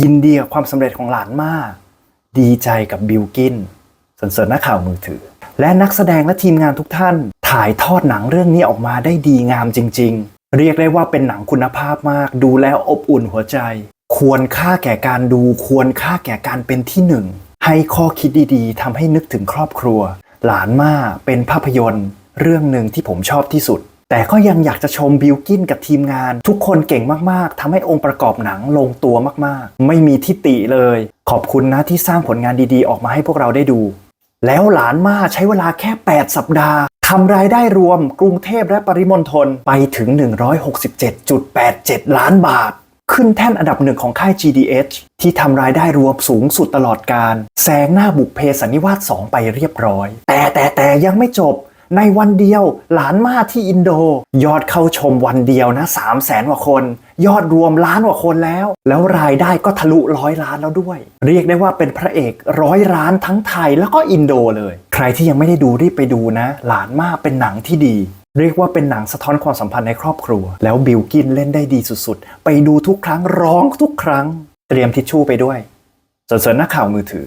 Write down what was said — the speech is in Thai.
ยินดีกับความสำเร็จของหลานมาก ดีใจกับบิลกินสนเสริญนักข่าวมือถือ และนักแสดงและทีมงานทุกท่าน ถ่ายทอดหนังเรื่องนี้ออกมาได้ดีงามจริง ๆ เรียกได้ว่าเป็นหนังคุณภาพมาก ดูแล้วอบอุ่นหัวใจ ควรค่าแก่การดู ควรค่าแก่การเป็นที่หนึ่งให้ข้อคิดดีๆทำให้นึกถึงครอบครัว หลานมาเป็นภาพยนตร์ เรื่องหนึ่งที่ผมชอบที่สุด แต่ก็ยังอยากจะชมบิลกินกับทีมงาน ทุกคนเก่งมากๆทำให้องค์ประกอบหนังลงตัวมากๆ ไม่มีทิฏฐิเลย ขอบคุณนะที่สร้างผลงานดีๆ ออกมาให้พวกเราได้ดู แล้วหลานมาใช้เวลาแค่ 8 สัปดาห์ทำรายได้รวมกรุงเทพและปริมณฑลไปถึง 167.87 ล้านบาท ขึ้นแท่นอันดับหนึ่งของค่าย GDH ที่ทำรายได้รวมสูงสุดตลอดการแซงหน้าบุกเพสันนิวาส2ไปเรียบร้อย แต่แต่แต่ยังไม่จบ ในวันเดียวหลานมาที่อินโด ยอดเข้าชมวันเดียวนะ3 0 0แสนกว่าคน ยอดรวมล้านกว่าคนแล้ว แล้วรายได้ก็ทะลุร้อยล้านแล้วด้วย เรียกได้ว่าเป็นพระเอกร้อยล้านทั้งไทยแล้วก็อินโดเลย ใครที่ยังไม่ได้ดูรีบไปดูนะ หลานมาเป็นหนังที่ดี เรียกว่าเป็นหนังสะท้อนความสัมพันธ์ในครอบครัว แล้วบิลกินเล่นได้ดีสุดๆ ไปดูทุกครั้งร้องทุกครั้ง เตรียมทิชชู่ไปด้วยสนเสริญนักข่าวมือถือ